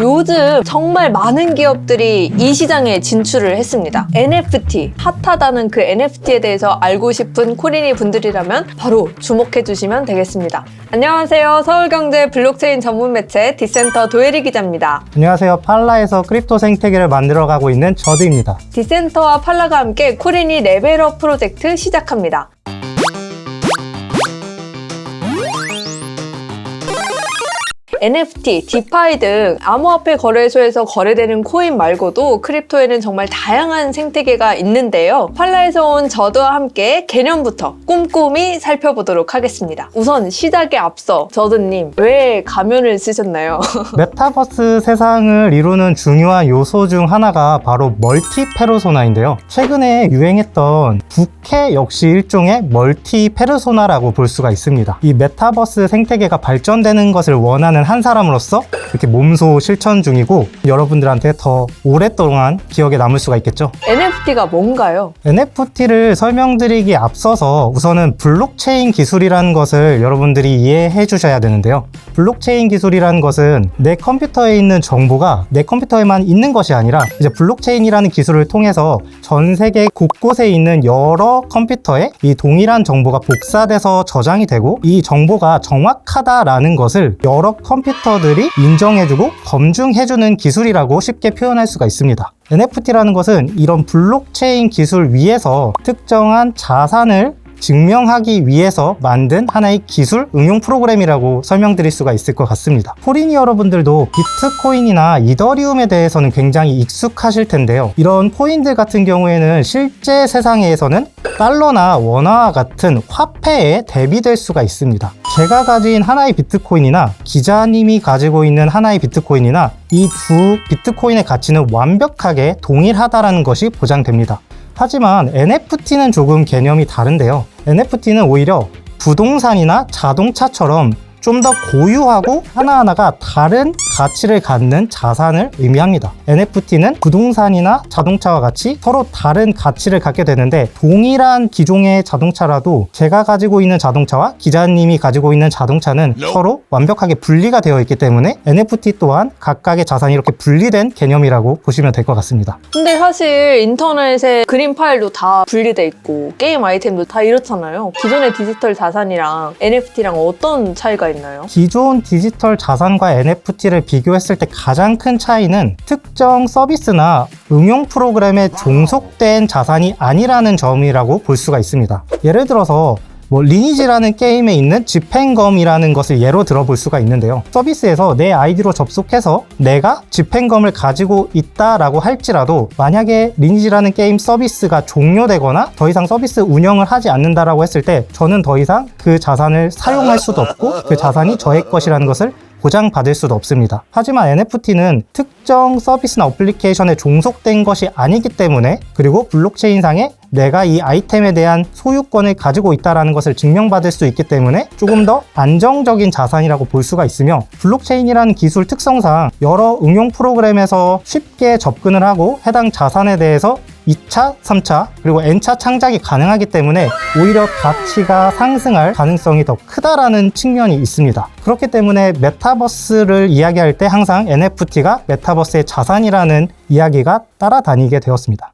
요즘 정말 많은 기업들이 이 시장에 진출을 했습니다. NFT, 핫하다는 그 NFT에 대해서 알고 싶은 코리니 분들이라면 바로 주목해 주시면 되겠습니다. 안녕하세요. 서울경제 블록체인 전문 매체 디센터 도예리 기자입니다. 안녕하세요. 팔라에서 크립토 생태계를 만들어가고 있는 저드입니다. 디센터와 팔라가 함께 코리니 레벨업 프로젝트 시작합니다. NFT, 디파이 등 암호화폐 거래소에서 거래되는 코인 말고도 크립토에는 정말 다양한 생태계가 있는데요. 팔라에서 온 저도와 함께 개념부터 꼼꼼히 살펴보도록 하겠습니다. 우선 시작에 앞서 저드님 왜 가면을 쓰셨나요? 메타버스 세상을 이루는 중요한 요소 중 하나가 바로 멀티 페르소나인데요. 최근에 유행했던 부캐 역시 일종의 멀티 페르소나라고 볼 수가 있습니다. 이 메타버스 생태계가 발전되는 것을 원하는 한 사람으로서 이렇게 몸소 실천 중이고 여러분들한테 더 오랫동안 기억에 남을 수가 있겠죠. NFT가 뭔가요? NFT를 설명드리기 앞서서 우선은 블록체인 기술이라는 것을 여러분들이 이해해 주셔야 되는데요. 블록체인 기술이라는 것은 내 컴퓨터에 있는 정보가 내 컴퓨터에만 있는 것이 아니라 이제 블록체인이라는 기술을 통해서 전 세계 곳곳에 있는 여러 컴퓨터에 이 동일한 정보가 복사돼서 저장이 되고 이 정보가 정확하다라는 것을 여러 컴퓨터 들이 인정해주고 검증해주는 기술이라고 쉽게 표현할 수가 있습니다. NFT라는 것은 이런 블록체인 기술 위에서 특정한 자산을 증명하기 위해서 만든 하나의 기술 응용 프로그램이라고 설명드릴 수가 있을 것 같습니다. 포리니 여러분들도 비트코인이나 이더리움에 대해서는 굉장히 익숙하실 텐데요. 이런 코인들 같은 경우에는 실제 세상에서는 달러나 원화와 같은 화폐에 대비될 수가 있습니다. 제가 가진 하나의 비트코인이나 기자님이 가지고 있는 하나의 비트코인이나 이 두 비트코인의 가치는 완벽하게 동일하다라는 것이 보장됩니다. 하지만 NFT는 조금 개념이 다른데요. NFT는 오히려 부동산이나 자동차처럼 좀 더 고유하고 하나하나가 다른 가치를 갖는 자산을 의미합니다. NFT는 부동산이나 자동차와 같이 서로 다른 가치를 갖게 되는데 동일한 기종의 자동차라도 제가 가지고 있는 자동차와 기자님이 가지고 있는 자동차는 서로 완벽하게 분리가 되어 있기 때문에 NFT 또한 각각의 자산이 이렇게 분리된 개념이라고 보시면 될 것 같습니다. 근데 사실 인터넷에 그림 파일도 다 분리돼 있고 게임 아이템도 다 이렇잖아요. 기존의 디지털 자산이랑 NFT랑 어떤 차이가 있나요? 기존 디지털 자산과 NFT를 비교했을 때 가장 큰 차이는 특정 서비스나 응용 프로그램에 종속된 자산이 아니라는 점이라고 볼 수가 있습니다. 예를 들어서 뭐 리니지라는 게임에 있는 집행검이라는 것을 예로 들어볼 수가 있는데요. 서비스에서 내 아이디로 접속해서 내가 집행검을 가지고 있다라고 할지라도 만약에 리니지라는 게임 서비스가 종료되거나 더 이상 서비스 운영을 하지 않는다라고 했을 때 저는 더 이상 그 자산을 사용할 수도 없고 그 자산이 저의 것이라는 것을 보장받을 수도 없습니다. 하지만 NFT는 특정 서비스나 어플리케이션에 종속된 것이 아니기 때문에 그리고 블록체인상에 내가 이 아이템에 대한 소유권을 가지고 있다는 것을 증명받을 수 있기 때문에 조금 더 안정적인 자산이라고 볼 수가 있으며 블록체인이라는 기술 특성상 여러 응용 프로그램에서 쉽게 접근을 하고 해당 자산에 대해서 2차, 3차, 그리고 N차 창작이 가능하기 때문에 오히려 가치가 상승할 가능성이 더 크다라는 측면이 있습니다. 그렇기 때문에 메타버스를 이야기할 때 항상 NFT가 메타버스의 자산이라는 이야기가 따라다니게 되었습니다.